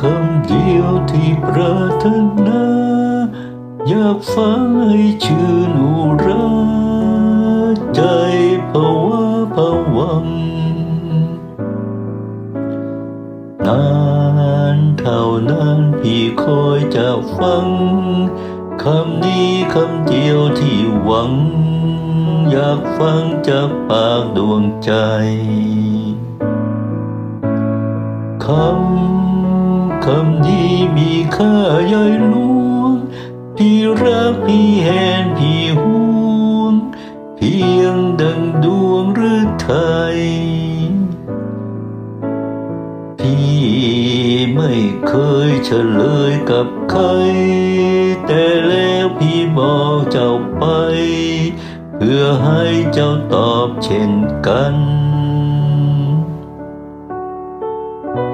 คำเดียวที่ปรารถนา อยากฟังให้ชื่นอุราใจภาวะผวัง นานเท่านั้นพี่คอยจะฟัง คำนี้คำเดียวที่หวัง อยากฟังจากปากดวงใจคำ คำนี้มีค่าใหญ่หลวงพี่รักพี่แหนพี่ห่วงเพียงดังดวงหรือไทยพี่ไม่เคยเฉลยกับใคร แต่แล้วพี่บอกเจ้าไป เพื่อให้เจ้าตอบเช่นกัน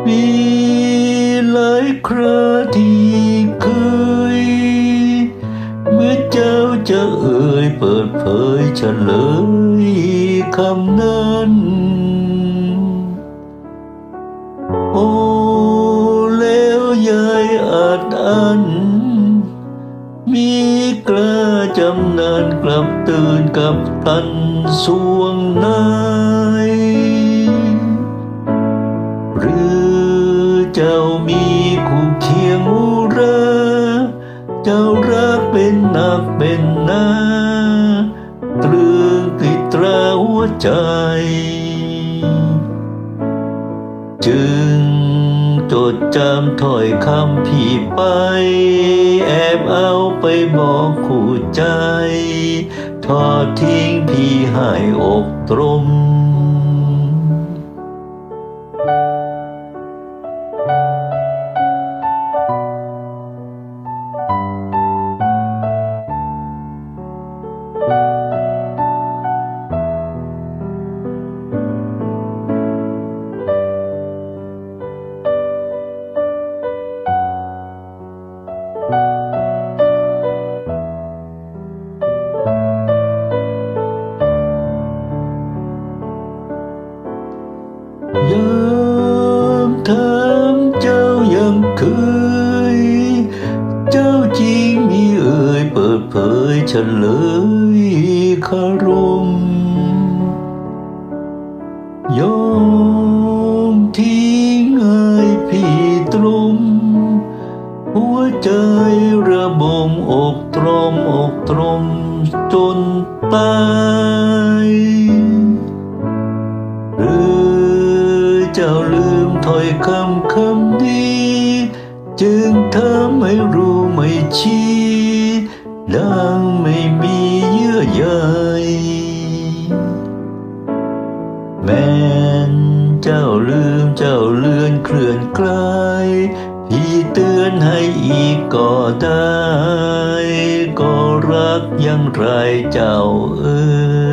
มีหลาย คราที่เคย เมื่อเจ้าจะเอ่ยเปิดเผยเฉลยคำนั้น โอ้แล้วยายอาจอัน มีกล้าจำนานกลับตื่นกับตันสวงนายหรือ เจ้ามีคู่เคียงอุราเจ้ารักเป็นหนักเป็นหนาตรึงติดตราหัวใจ จึงจดจำถ้อยคำพี่ไป แอบเอาไปบอกคู่ใจ ทอดทิ้งพี่ให้อกตรม เฉลยคารม ยอมทิ้งให้พี่ตรมหัวใจระบมอกตรมอกตรมจนตายหรือเจ้าลืมถอยคำคำนี้ จึงทำให้รู้ไม่ชี้ดัง ยแม่นเจ้าลืมเจ้าเลือนเคลื่อนไกลพี่เตือนให้อีกก็ได้ ก็รักยังไรเจ้าเอ้ย